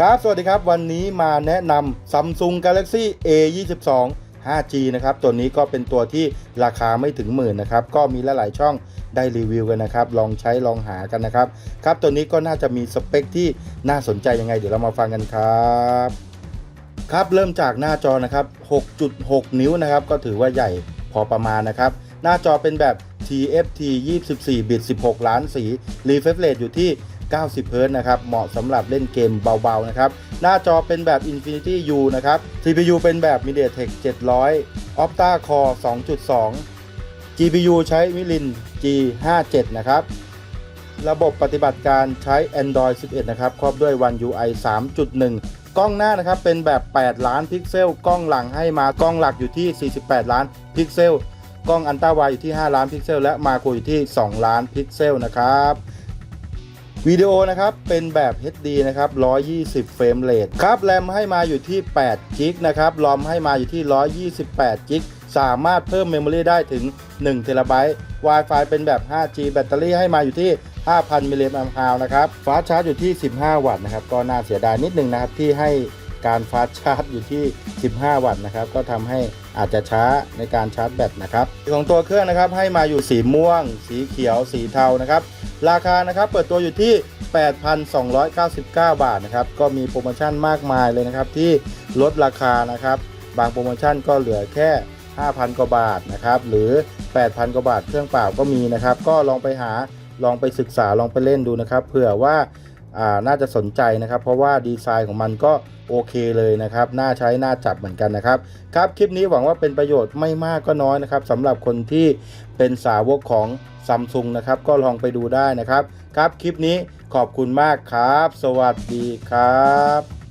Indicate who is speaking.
Speaker 1: ครับ สวัสดีครับ วันนี้มาแนะนำ Samsung Galaxy A22 5G นะครับ ตัวนี้ก็เป็นตัวที่ราคาไม่ถึงหมื่นนะครับ ก็มีหลายๆช่องได้รีวิวกันนะครับ ลองใช้ลองหากันนะครับ ครับ ตัวนี้ก็น่าจะมีสเปคที่น่าสนใจยังไง เดี๋ยวเรามาฟังกันครับ ครับเริ่มจากหน้าจอนะครับ 6.6 นิ้วนะครับ ก็ถือว่าใหญ่พอประมาณนะครับ หน้าจอเป็นแบบ TFT 24 บิต 16 ล้านสี refresh rate อยู่ที่ 90 Hz นะครับ เหมาะสำหรับเล่นเกมเบาๆนะครับ หน้าจอเป็นแบบ Infinity U นะครับ CPU เป็นแบบ MediaTek 700 Opta Core 2.2 GPU ใช้ Milin G57 นะครับ ระบบปฏิบัติการใช้ Android 11 นะครับ ครอบด้วย One UI 3.1กล้องหน้านะครับเป็นแบบ 8 ล้านพิกเซล กล้องหลังให้มากล้องหลักอยู่ที่ 48 ล้านพิกเซล กล้องอันต้าไวอยู่ที่ 5 ล้านพิกเซล และมาโครอยู่ที่ 2 ล้านพิกเซลนะครับ วิดีโอนะครับ เป็นแบบ HD นะครับ 120 เฟรมเรทครับ แรมให้มาอยู่ที่8กิกนะครับ รอมให้มาอยู่ที่ 128กิกสามารถเพิ่มเมมโมรีได้ถึง1เทราไบต์ Wi-Fi เป็นแบบ 5G แบตเตอรี่ให้มาอยู่ที่ 5,000 มิลลิแอมป์ฮาวนะครับ ฟาสชาร์จอยู่ที่ 15 วัตต์นะครับ ก็น่าเสียดายนิดนึงนะครับที่ให้การฟาสชาร์จอยู่ที่ 15 วัตต์นะครับ ก็ทำให้ อาจจะช้าในการชาร์จแบตนะครับของตัวเครื่องนะครับให้มาอยู่สีม่วง สีเขียว สีเทานะครับ ราคานะครับเปิดตัวอยู่ที่ 8,299 บาทนะครับก็มีโปรโมชั่นมากมายเลยนะครับที่ลดราคานะครับ บางโปรโมชั่นก็เหลือแค่ 5,000 กว่าบาทนะครับหรือ 8,000 กว่าบาทเครื่องเปล่าก็มีนะครับ ก็ลองไปหาลองไปศึกษาลองไปเล่นดูนะครับเผื่อว่าอ่า น่าจะสนใจนะครับ เพราะว่าดีไซน์ของมันก็โอเคเลยนะครับน่าใช้น่าจับเหมือนกันนะครับครับคลิปนี้หวังว่าเป็นประโยชน์ไม่มากก็น้อยนะครับสำหรับคนที่เป็นสาวกของซัมซุงนะครับก็ลองไปดูได้นะครับ ครับคลิปนี้ขอบคุณมากครับ สวัสดีครับ